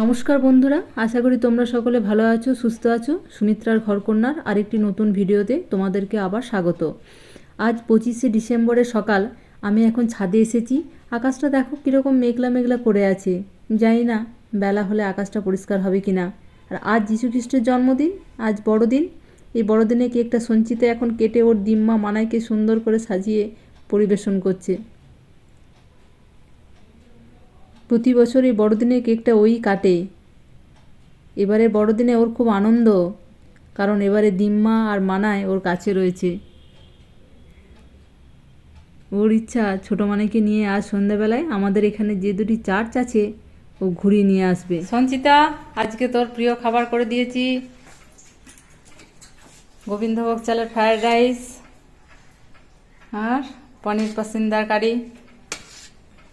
নমস্কার বন্ধুরা, আশা করি তোমরা সকলে ভালো আছো, সুস্থ আছো। সুমিত্রার ঘরকন্যার আরেকটি নতুন ভিডিওতে তোমাদেরকে আবার স্বাগত। আজ পঁচিশে ডিসেম্বরের সকাল, আমি এখন ছাদে এসেছি। আকাশটা দেখো কীরকম মেঘলা মেঘলা করে আছে। জানি না, বেলা হলে আকাশটা পরিষ্কার হবে কি না আর আজ খ্রিস্টের জন্মদিন, আজ বড়দিন। এই বড়দিনে কেকটা সঞ্চিতে এখন কেটে ওর ডিম্মা মানাইকে সুন্দর করে সাজিয়ে পরিবেশন করছে। প্রতি বছর এই বড়দিনে কেকটা ওই কাটে। এবারে বড়দিনে ওর খুব আনন্দ, কারণ এবারে দিম্মা আর মানায় ওর কাছে রয়েছে। ওর ইচ্ছা ছোটো মানাইকে নিয়ে আজ সন্ধ্যাবেলায় আমাদের এখানে যে দুটি চার্চ আছে, ও ঘুরিয়ে নিয়ে আসবে। সঞ্চিতা, আজকে তোর প্রিয় খাবার করে দিয়েছি। গোবিন্দভোগ চালের ফ্রায়েড রাইস আর পনির পাসিন্দার কারি।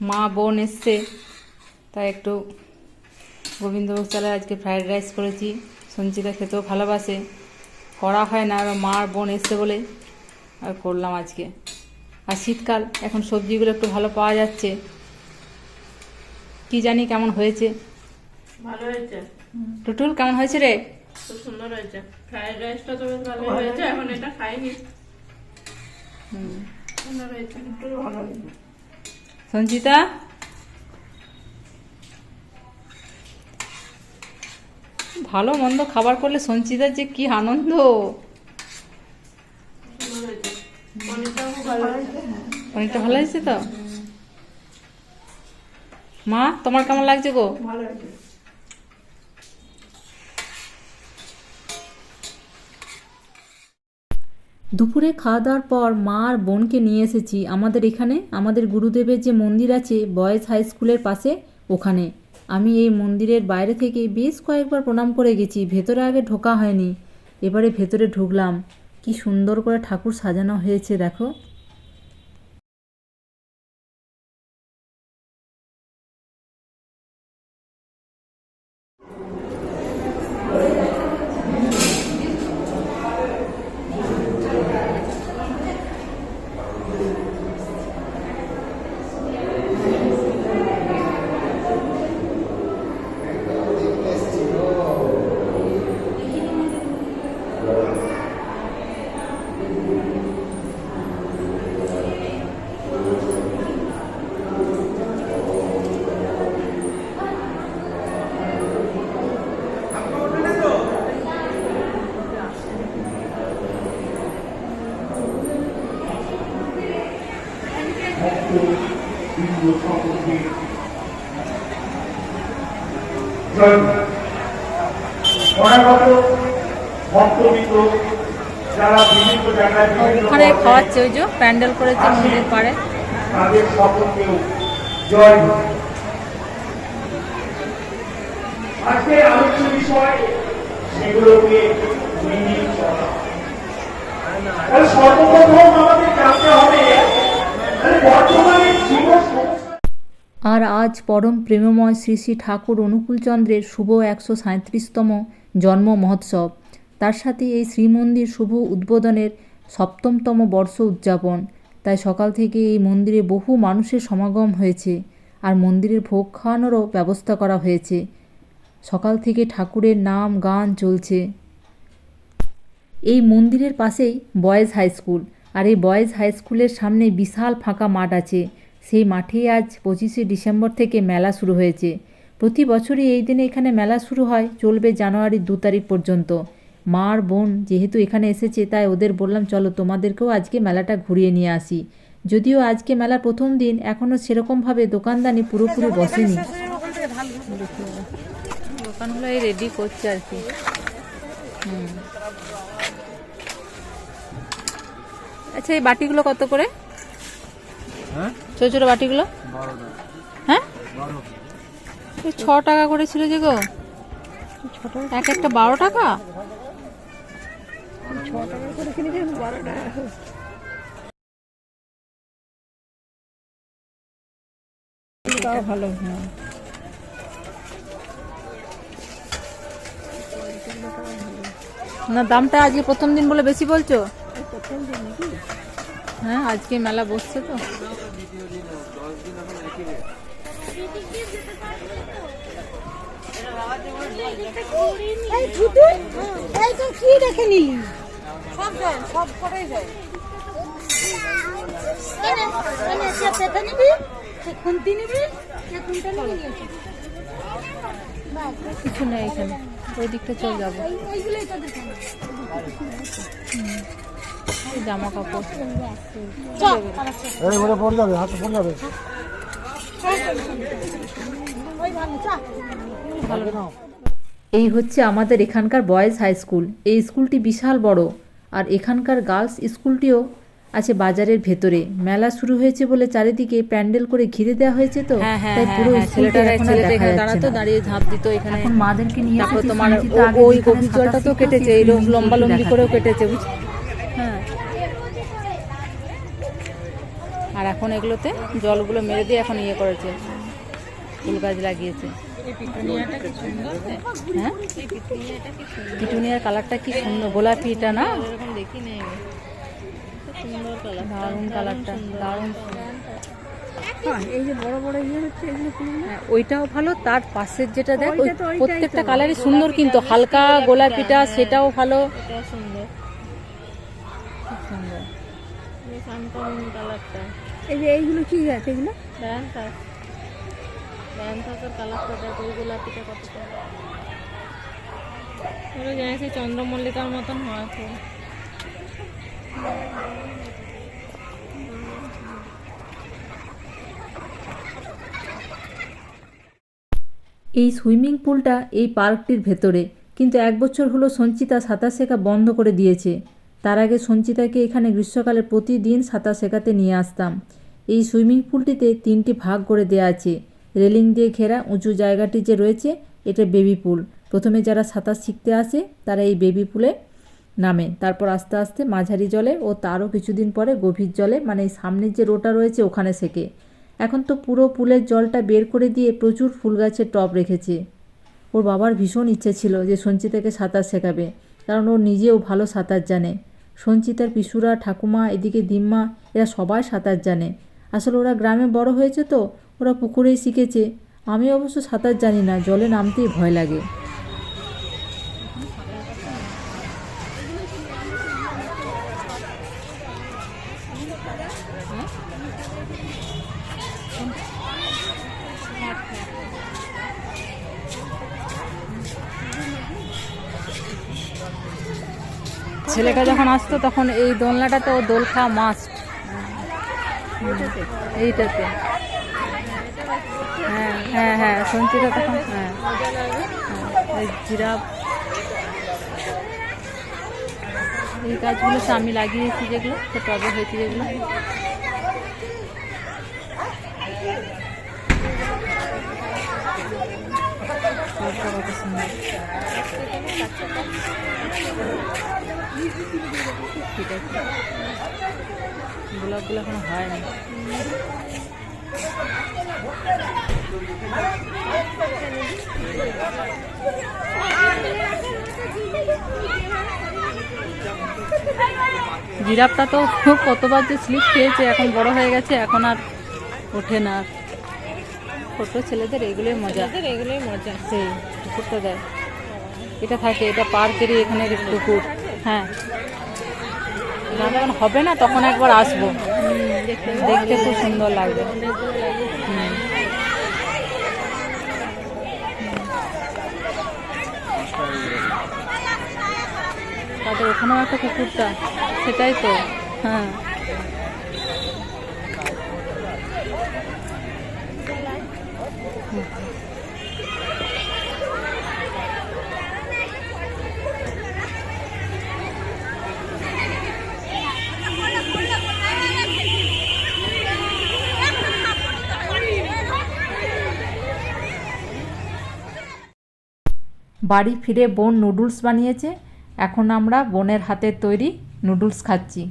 মা বোন এসছে। তাই একটু গোবিন্দভোগ চালের আজকে ফ্রায়েড রাইস করেছি। সঞ্চিতা খেতেও ভালোবাসে। করা হয় না আর মার বোন এসছে বলে আর করলাম আজকে। আর শীতকাল এখন সবজিগুলো একটু ভালো পাওয়া যাচ্ছে। কি জানি কেমন হয়েছে? ভালো হয়েছে। টুটুল কেমন হয়েছে রে? খুব সুন্দর হয়েছে। ফ্রাইড রাইসটা তো বেশ ভালো হয়েছে এখন এটা খাইনি। সুন্দর হয়েছে। একটু ভালো হয়েছে। সঞ্চিতা? ভালো মন্দ খাবার করলে সঞ্চিতার যে কি আনন্দ। অনেকটা ভালো হয়েছে তো? মা, তোমার কেমন লাগছে গো? দুপুরে খাওয়া দাওয়ার পর মা আর বোনকে নিয়ে এসেছি। আমাদের এখানে, আমাদের গুরুদেবের যে মন্দির আছে, বয়েজ হাই স্কুলের পাশে ওখানে। আমি এই মন্দিরের বাইরে থেকে বেশ কয়েকবার প্রণাম করে গেছি, ভেতরে আগে ঢোকা হয়নি। এবারে ভেতরে ঢুকলাম। কি সুন্দর করে ঠাকুর সাজানো হয়েছে, দেখো। ওখানে খাওয়াচ্ছে ওই যে প্যান্ডেল করেছে মন্দির পাড়ে। তাদের সকলকেও জয় আজকে আলোচ্য বিষয় সেগুলোকে মেনে চলা। সর্বপ্রথম আমাদের জানতে হবে বর্তমানে জীবন আর আজ পরম প্রেমময় শ্রী শ্রী ঠাকুর অনুকূলচন্দ্রের শুভ একশো সাঁত্রিশতম জন্ম মহোৎসব। তার সাথে এই শ্রীমন্দির শুভ উদ্বোধনের সপ্তমতম বর্ষ উদযাপন। তাই সকাল থেকে এই মন্দিরে বহু মানুষের সমাগম হয়েছে আর মন্দিরের ভোগ খাওয়ানোরও ব্যবস্থা করা হয়েছে। সকাল থেকে ঠাকুরের নাম গান চলছে। এই মন্দিরের পাশেই বয়েজ হাই স্কুল আর এই বয়েজ হাই স্কুলের সামনে বিশাল ফাঁকা মাঠ আছে। সেই মাঠেই আজ পঁচিশে ডিসেম্বর থেকে মেলা শুরু হয়েছে। প্রতি বছরই এই দিনে এখানে মেলা শুরু হয়, চলবে জানুয়ারির দু তারিখ পর্যন্ত। মা আর বোন যেহেতু এখানে এসেছে তাই ওদের বললাম চলো তোমাদেরকেও আজকে মেলাটা ঘুরিয়ে নিয়ে আসি। যদিও আজকে মেলার প্রথম দিন এখনও সেরকমভাবে দোকানদানি পুরোপুরি বসেনি। দোকানগুলো এই রেডি করছে আর কি। আচ্ছা এই বাটিগুলো কত করে? হ্যাঁ? ছোট ছোট বাটিগুলো? হ্যাঁ? ছ টাকা করে ছিল যে গো। এক একটা বারো টাকা? না, দামটা আজকে প্রথম দিন বলে বেশি বলছো? হ্যাঁ আজকে মেলা বসছে তো। এই তো কি দেখে নিলি? সব যায় সব করেই যায়। এনে এনে সে পেতে নিবি খুন্তি নিবি সে নিবি কিছু নেই এখানে ওই দিকটা চল যাব। জামা কাপড়। পড়ে যাবে হাতে পড়ে যাবে। ভালো চা এই হচ্ছে আমাদের এখানকার বয়েজ হাই স্কুল। এই স্কুলটি বিশাল বড়। আর এখানকার গার্লস স্কুলটিও আছে বাজারের ভেতরে। মেলা শুরু হয়েছে বলে চারিদিকে প্যান্ডেল করে ঘিরে দেওয়া হয়েছে তো। হ্যাঁ হ্যাঁ তাই হ্যাঁ পুরো স্কুলটা এখন দেখা যাচ্ছে। দাঁড়িয়ে ঝাঁপ দিত এখানে এখন মাদেরকে নিয়ে তারপর তোমার ওই গভীর জলটা তো কেটেছে এই লম্বা লম্বি করেও কেটেছে হ্যাঁ। আর এখন এগুলোতে জলগুলো মেরে দিয়ে এখন ইয়ে করেছে ফুল গাছ লাগিয়েছে। হ্যাঁ? পিটুনিয়ার কালারটা কি সুন্দর? গোলাপিটা না? এরকম দেখি নেই। আমি। খুব সুন্দর কালার দারুণ কালারটা দারুণ এই যে বড় বড় ইয়ে হচ্ছে হ্যাঁ, ওইটাও ভালো তার পাশের যেটা দেখ ওই প্রত্যেকটা কালারই সুন্দর কিন্তু হালকা গোলাপিটা সেটাও ভালো। এটা সুন্দর। এই যে এইগুলো কি গাছ এগুলো? চন্দ্রমল্লিকার মতন হয় এই সুইমিং পুলটা এই পার্কটির ভেতরে, কিন্তু এক বছর হলো সঞ্চিতা সাঁতার শেখা বন্ধ করে দিয়েছে। তার আগে সঞ্চিতাকে এখানে গ্রীষ্মকালে প্রতিদিন সাঁতার শেখাতে নিয়ে আসতাম। এই সুইমিং পুলটিতে তিনটি ভাগ করে দেওয়া আছে। রেলিং দিয়ে ঘেরা উঁচু জায়গাটি যে রয়েছে, এটা বেবি পুল। প্রথমে যারা সাঁতার শিখতে আসে, তারা এই বেবি পুলে নামে। তারপর আস্তে আস্তে মাঝারি জলে ও তারও কিছুদিন পরে গভীর জলে মানে সামনের যে রোটা রয়েছে, ওখানে শেখে এখন তো পুরো পুলের জলটা বের করে দিয়ে প্রচুর ফুল গাছের টব রেখেছে। ওর বাবার ভীষণ ইচ্ছে ছিল যে সঞ্চিতাকে সাঁতার শেখাবে, কারণ ও নিজেও ভালো সাঁতার জানে। সঞ্চিতার পিসুরা, ঠাকুমা, এদিকে দিম্মা, এরা সবাই সাঁতার জানে। আসলে ওরা গ্রামে বড় হয়েছে তো ওরা পুকুরেই শিখেছে। আমি অবশ্য সাঁতার জানি না জলে নামতেই ভয় লাগে। ছেলেটা যখন আসতো তখন এই দোলনাটাতে ও দোল খাওয়া মাস্ট এইটাতে। হ্যাঁ হ্যাঁ হ্যাঁ সঞ্চিতা তখন হ্যাঁ। এই জিরাফ। এই গাছগুলো তো আমি লাগিয়েছি যেগুলো, তো টবে হয়েছে যেগুলো। ঠিক আছে গোলাপগুলো এখনও হয়নি জিরাফটা তো কতবার যে স্লিপ খেয়েছে এখন বড় হয়ে গেছে এখন আর ওঠে না। ছোট ছেলেদের এগুলোই মজা। এগুলোই মজা। সেই পুকুরটা দেয় এটা থাকে এটা পার্কেরই এখানে পুকুর হ্যাঁ। যখন হবে না তখন একবার আসব। দেখতে খুব সুন্দর লাগবে। তাদের ওখানেও একটা কুকুরটা। সেটাই তো হ্যাঁ। বাড়ি ফিরে বোন নুডলস বানিয়েছে এখন আমরা বোনের হাতের তৈরি নুডলস খাচ্ছি।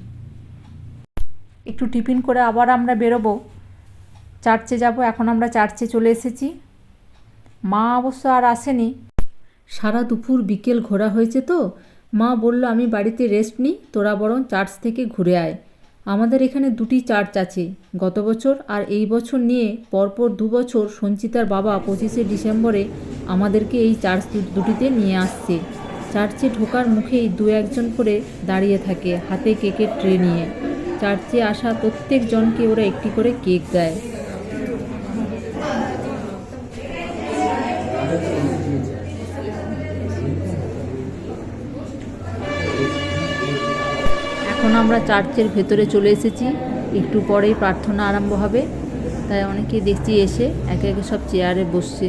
একটু টিফিন করে আবার আমরা বেরোবো। চার্চে যাব, এখন আমরা চার্চে চলে এসেছি। মা অবশ্য আর আসেনি। সারা দুপুর বিকেল ঘোরা হয়েছে তো। মা বলল, আমি বাড়িতে রেস্ট নিই, তোরা বরং চার্চ থেকে ঘুরে আয়। আমাদের এখানে দুটি চার্চ আছে। গত বছর আর এই বছর নিয়ে পরপর দু বছর সঞ্চিতার বাবা পঁচিশে ডিসেম্বরে আমাদেরকে এই চার্চ দুটিতে নিয়ে আসছে। চার্চে ঢোকার মুখেই দু একজন করে দাঁড়িয়ে থাকে হাতে কেকের ট্রে নিয়ে। চার্চে আসা প্রত্যেকজনকে ওরা একটি করে কেক দেয়। এখন আমরা চার্চের ভেতরে চলে এসেছি। একটু পরেই প্রার্থনা আরম্ভ হবে। তাই অনেকেই দেখছি এসে একে একে সব চেয়ারে বসছে।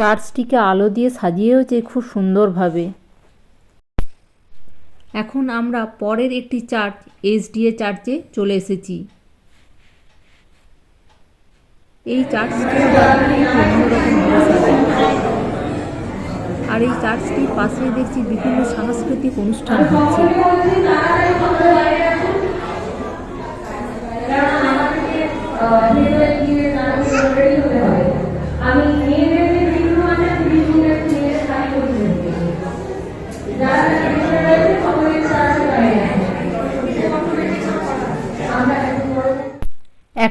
চার্চটিকে আলো দিয়ে সাজিয়েওছে খুব সুন্দরভাবে। এখন আমরা পরের একটি চার্চ এসডিএ চার্চে চলে এসেছি। এই চার্চটি আর এই চার্চটির পাশেই দেখছি বিভিন্ন সাংস্কৃতিক অনুষ্ঠান হচ্ছে।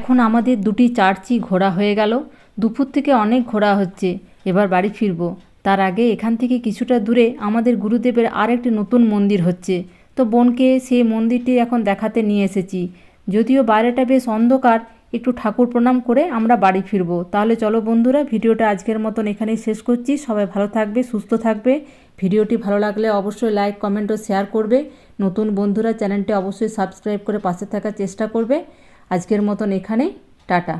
এখন আমাদের দুটি চার্চই ঘোরা হয়ে গেল। দুপুর থেকে অনেক ঘোরা হচ্ছে। এবার বাড়ি ফিরবো। তার আগে এখান থেকে কিছুটা দূরে আমাদের গুরুদেবের আর একটি নতুন মন্দির হচ্ছে। তো বোনকে সেই মন্দিরটি এখন দেখাতে নিয়ে এসেছি। যদিও বাইরেটা বেশ অন্ধকার, একটু ঠাকুর প্রণাম করে আমরা বাড়ি ফিরবো। তাহলে চলো বন্ধুরা, ভিডিওটা আজকের মতন এখানেই শেষ করছি। সবাই ভালো থাকবে, সুস্থ থাকবে। ভিডিওটি ভালো লাগলে অবশ্যই লাইক, কমেন্ট ও শেয়ার করবে। নতুন বন্ধুরা চ্যানেলটি অবশ্যই সাবস্ক্রাইব করে পাশে থাকার চেষ্টা করবে। আজকের মতন এখানেই টাটা।